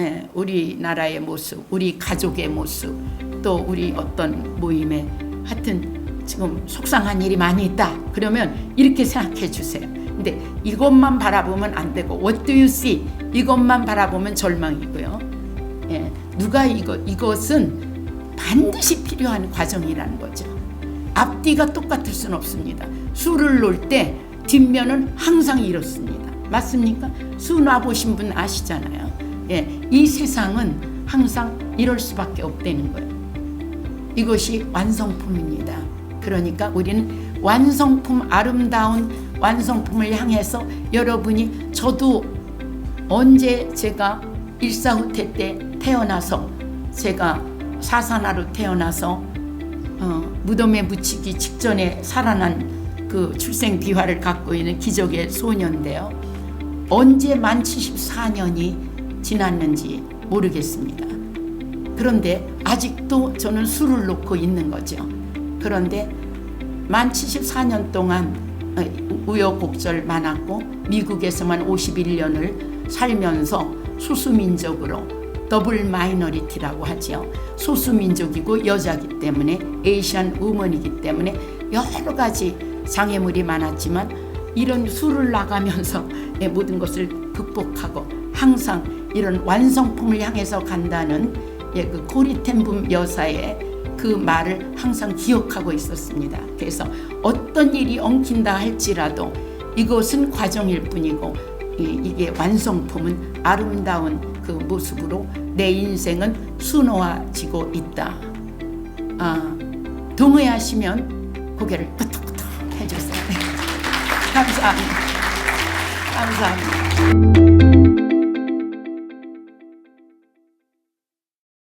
예, 우리나라의 모습, 우리 가족의 모습, 또 우리 어떤 모임에 하여튼 지금 속상한 일이 많이 있다. 그러면 이렇게 생각해 주세요. 근데 이것만 바라보면 안 되고 what do you see? 이것만 바라보면 절망이고요. 예, 누가 이거 이것은 반드시 필요한 과정이라는 거죠. 앞뒤가 똑같을 수는 없습니다. 수를 놓을 때 뒷면은 항상 이렇습니다. 맞습니까? 수 놔보신 분 아시잖아요. 예, 이 세상은 항상 이럴 수밖에 없다는 거예요. 이것이 완성품입니다. 그러니까 우리는 완성품, 아름다운 완성품을 향해서 여러분이 저도 언제 제가 일사후퇴 때 태어나서 제가 사산아로 태어나서 어, 무덤에 묻히기 직전에 살아난 그 출생 비화를 갖고 있는 기적의 소녀인데요. 언제 만 74년이 지났는지 모르겠습니다. 그런데 아직도 저는 술을 놓고 있는 거죠. 그런데 만 74년 동안 어, 우여곡절 많았고 미국에서만 51년을 살면서 소수민족으로 더블 마이너리티라고 하죠. 소수민족이고 여자기 때문에 에이시안 우먼이기 때문에 여러 가지 장애물이 많았지만 이런 술을 나가면서 의 모든 것을 극복하고 항상 이런 완성품을 향해서 간다는 예, 그 고리텐붐 여사의 그 말을 항상 기억하고 있었습니다. 그래서 어떤 일이 엉킨다 할지라도 이것은 과정일 뿐이고 이- 이게 완성품은 아름다운 그 모습으로 내 인생은 순화지고 있다. 아, 동의하시면 고개를 끄덕끄덕 해주세요. 감사합니다. 감사합니다.